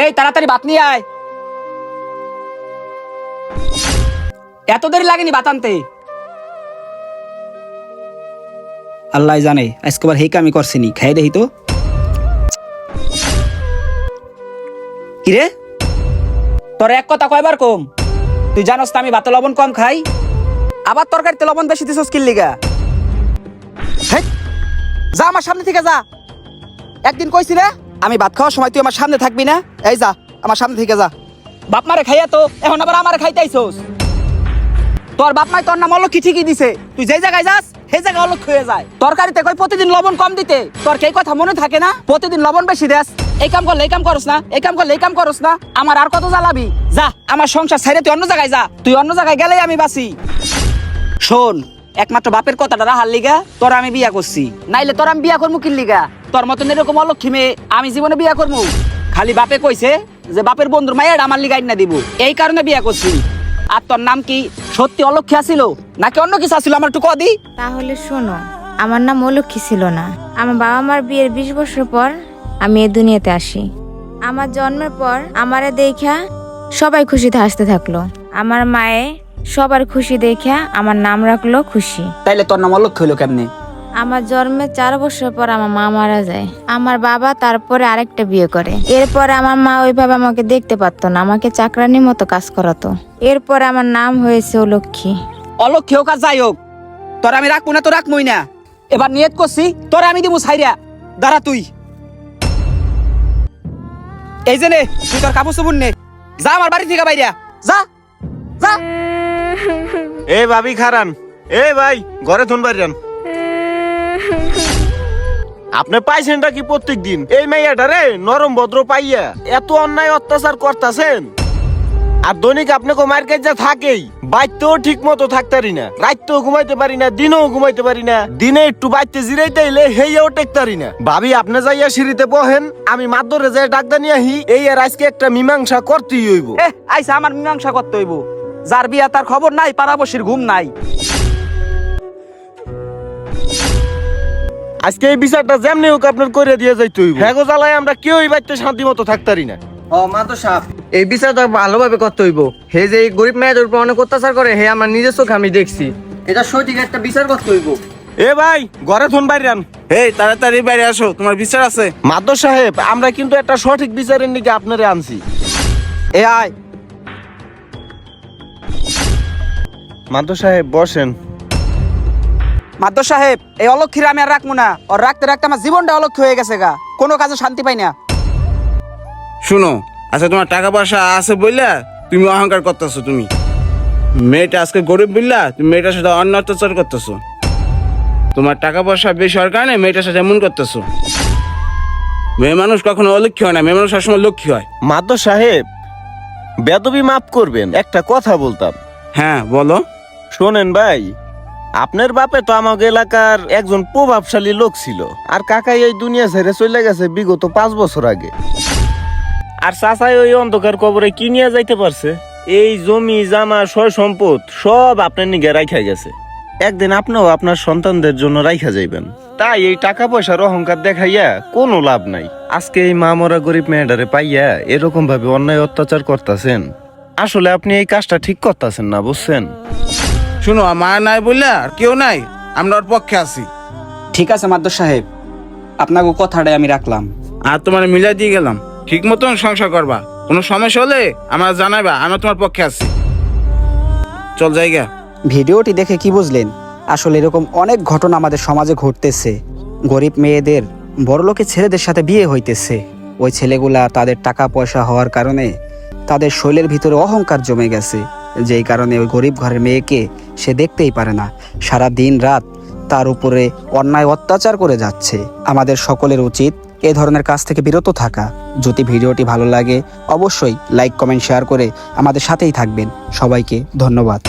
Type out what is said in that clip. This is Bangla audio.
এই, তাড়াতাড়ি ভাত নিয়ে আয়। এত দেরি লাগেনি ভাত আনতে। আল্লাহ জানে আজকেবার হেই কামি করছিনি খাই দেখি তো। কিরে? তোর এক কথা কয়বার কম? তুই জানোস তো আমি ভাতে লবণ কম খাই। আবার তরকারিতে লবণ বেশি দিছস কিল লিগা? যা আমার সামনে থেকে যা। একদিন কইছি রে আমি ভাত খাওয়ার সময় তুই আমার সামনে থাকবি না? এই যা, আমার সামনে থেকে যা। বাপ মারে খাইয়া তো, এখন আবার আমারে খাইতেইছস। তোর বাপ মাই তোর নাম অলক্ষী ঠিকই দিছে। তুই যেই জায়গায় যাস, সেই জায়গায় অলক্ষ হয়ে যায়। তরকারিতে কই প্রতিদিন লবণ কম দিতে? তোর কে কথা মনে থাকে না? প্রতিদিন লবণ বেশি দেস। এই কাম করলে এই কাম করস না, এই কাম করলে এই কাম করস না। আমার আর কত জ্বালাবি? যা, আমার সংসার ছেড়ে তুই অন্য জায়গায় যা। তুই অন্য জায়গায় গেলেই আমি বাসি শোন, একমাত্র বাপের কথাটা রাহার লিগা, তোর আমি বিয়া করছি। নাইলে তোর আমি বিয়া করব কির লিগা? তোর মতন এরকম অলক্ষী মেয়ে আমি জীবনে বিয়া করব। খালি বাপে কইছে যে বাপের বন্ধুর মায়ের আমার লিগাই না দিব। এই কারণে বিয়া করছি। আর তোর নাম কি সত্যি অলক্ষী আছিল? নাকি অন্য কিছু আছিল? আমার একটু কদি তাহলে শোনো আমার নাম অলক্ষী ছিল না। আমার বাবা মার বিয়ের বিশ বছর পর আমি এই দুনিয়াতে আসি। আমার জন্মের পর আমারে দেখা সবাই খুশিতে হাসতে থাকল। আমার মায়ে সবার খুশি দেখা আমার নাম রাখল খুশি। তাইলে তোর নাম অলক্ষী হলো কেমনে? আমার জন্মের চার বছর পর আমার মা মারা যায়। আমার বাবা তারপরে আরেকটা বিয়ে করে। এরপরে আমার মা ওইভাবে আমাকে দেখতে পারতো না আমাকে চাকরানির মতো কাজ করাতো। এরপরে আমার নাম হয়েছে অলক্ষী। অলক্ষী হোক আর যাই হোক তোর আমি রাখব না তো রাখবই না। এবার নিয়ত করছি তোর আমি দিব সাইরা দাঁড়া তুই। এই যে নে তুই তোর কাপড় চোপড় নে। যা আমার বাড়ি থেকে বাইরা যা যা। এ ভাবি খারান এ ভাই ঘরে থন বাড়িয়ান আপনি পাইছেনটা কি প্রত্যেক দিন এই মেয়েটা রে নরম ভদ্র পাইয়া এত অন্যায় অত্যাচার করতাছেন। আর দৈনিক আপনাকে মার কাছে থাকেই বাইতেও ঠিক মতো থাকতারি না রাইতেও ঘুমাইতে পারি না, দিনেও ঘুমাইতে পারি না, দিনে একটু বাইতে জিরাইতে এলে হেইয়াও টেকতারি না। ভাবি, আপনি যাইয়া সিঁড়িতে বহেন, আমি মাদ্দরে যাই ডাক্তার নিয়ে আহি এই আর আজকে একটা মীমাংসা করতেই হইব। এ আইসা আমার মীমাংসা করতে হইব। যার বিয়া তার খবর নাই পাড়াবসির ঘুম নাই। আজকে এই বিচারটা যেমনি হোক আপনার করে দিয়ে যাইতে হইব। হ্যাঁ গো জ্বালায় আমরা কেউই বাইতে শান্তি মতো থাকতারি না। ও মা তো সাপ। এই বিচারটা ভালোভাবে করতে হইব। হে যে এই গরিব মেয়েদের উপর অনেক অত্যাচার করে হে আমার নিজের চোখে আমি দেখছি। এটা সঠিক একটা বিচার করতে হইব। এ ভাই ঘরে থন বাইরান এই তাড়াতাড়ি বাইরে আসো তোমার বিচার আছে। মাদ্র সাহেব আমরা কিন্তু একটা সঠিক বিচারের নিকে আপনারে আনছি। এ আয়। মাদ্র সাহেব বসেন। মাদ্র সাহেব এই অলক্ষীর আমি আর রাখব না। ওর রাখতে রাখতে আমার জীবনটা অলক্ষী হয়ে গেছে গা। কোনো কাজে শান্তি পাই না। শুনো আচ্ছা তোমার টাকা পয়সা আছে বললা তুমি অহংকার করতেছো তুমি। মেয়েটা আজকে গরিব বললা তুমি মেয়েটার সাথে অন্য অত্যাচার করতেছো। তোমার টাকা পয়সা বেশি হওয়ার কারণে মেয়েটার সাথে এমন করতেছো। মেয়ে মানুষ কখনো অলক্ষী হয় না মেয়ে মানুষ সবসময় লক্ষ্মী হয়। মাদ্র সাহেব বেদবি মাফ করবেন একটা কথা বলতাম। হ্যাঁ বলো। শোনেন ভাই আপনার বাপে তো আমাকে এলাকার একজন প্রভাবশালী লোক ছিল। আর কাকাই এই দুনিয়া ছেড়ে চলে গেছে বিগত পাঁচ বছর আগে। আর চাচাই ওই অন্ধকার কবরে কি নিয়ে যাইতে পারছে? এই জমি, জামা সয় সম্পদ সব আপনার নিগে রাখা গেছে। একদিন আপনিও আপনার সন্তানদের জন্য রাইখা যাইবেন। তাই এই টাকা পয়সার অহংকার দেখাইয়া কোনো লাভ নাই। আজকে এই মা মরা গরিব মেয়েটারে পাইয়া এরকম ভাবে অন্যায় অত্যাচার করতেছেন। আসলে আপনি এই কাজটা ঠিক করতেছেন না, বুঝছেন? শুনো মা নাই বললা আর কেউ নাই আমরা ওর পক্ষে আছি। ঠিক আছে মাদ্র সাহেব। আপনাকে কথাটাই আমি রাখলাম। আর তোমার মিলাই দিয়ে গেলাম। ঠিক মতন সংসার করবা। কোনো সমস্যা হলে আমার জানাইবা আমরা তোমার পক্ষে আছি। চল জায়গা ভিডিওটি দেখে কি বুঝলেন? আসলে এরকম অনেক ঘটনা আমাদের সমাজে ঘটতেছে। গরিব মেয়েদের বড়লোকের ছেলেদের সাথে বিয়ে হইতেছে। ওই ছেলেগুলা তাদের টাকা পয়সা হওয়ার কারণে তাদের শৈলের ভিতরে অহংকার জমে গেছে। যেই কারণে ওই গরিব ঘরের মেয়েকে সে দেখতেই পারে না। সারা দিন রাত তার উপরে অন্যায় অত্যাচার করে যাচ্ছে। আমাদের সকলের উচিত এ ধরনের কাজ থেকে বিরত থাকা। যদি ভিডিওটি ভালো লাগে, অবশ্যই লাইক, কমেন্ট, শেয়ার করে আমাদের সাথেই থাকবেন। সবাইকে ধন্যবাদ।